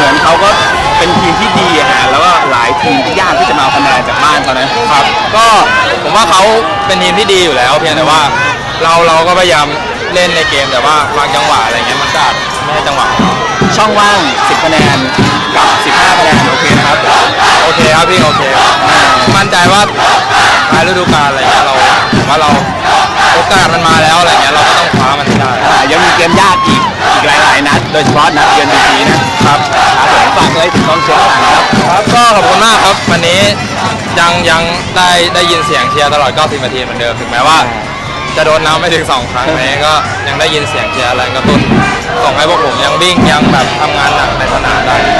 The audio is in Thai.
เหมือนเขาก็เป็นทีมที่ดีฮะแล้วก็หลายทีมที่ยากที่จะมาเอาคะแนนจากบ้านตอนนั้นครับ ก็ผมว่าเขาเป็นทีมที่ดีอยู่แล้ว เพียงแต่ว่าเราเราก็พยายามเล่นในเกมแต่ว่าบางจังหวะอะไรเงี้ยมันก็าจไม่ใช่จังหวะช่องว่าง 10 คะแนนกับ 15 คะแนนโอเคนะครับโอเคครับพี่โอเคมั่นใจว่าปลายฤดูกาลอะไรเงี้ยเราว่าเราโอกาสมันมา โดยเฉพาะนัดเยือนบีจีนะครับครับผมฝากเลยถึงกองเชียร์ต่างครับ ครับก็ขอบคุณมากครับวันนี้ยังยังได้ได้ยินเสียงเชียร์ตลอด 90 นาทีเหมือนเดิมถึงแม้ว่า จะโดนน้ำไม่ถึงสองครั้งนี้ก็ยังได้ยินเสียงเชียร์แรงกระตุ้นส่งให้พวกผมยังวิ่งยังแบบทำงานหนักในสนามได้ครับ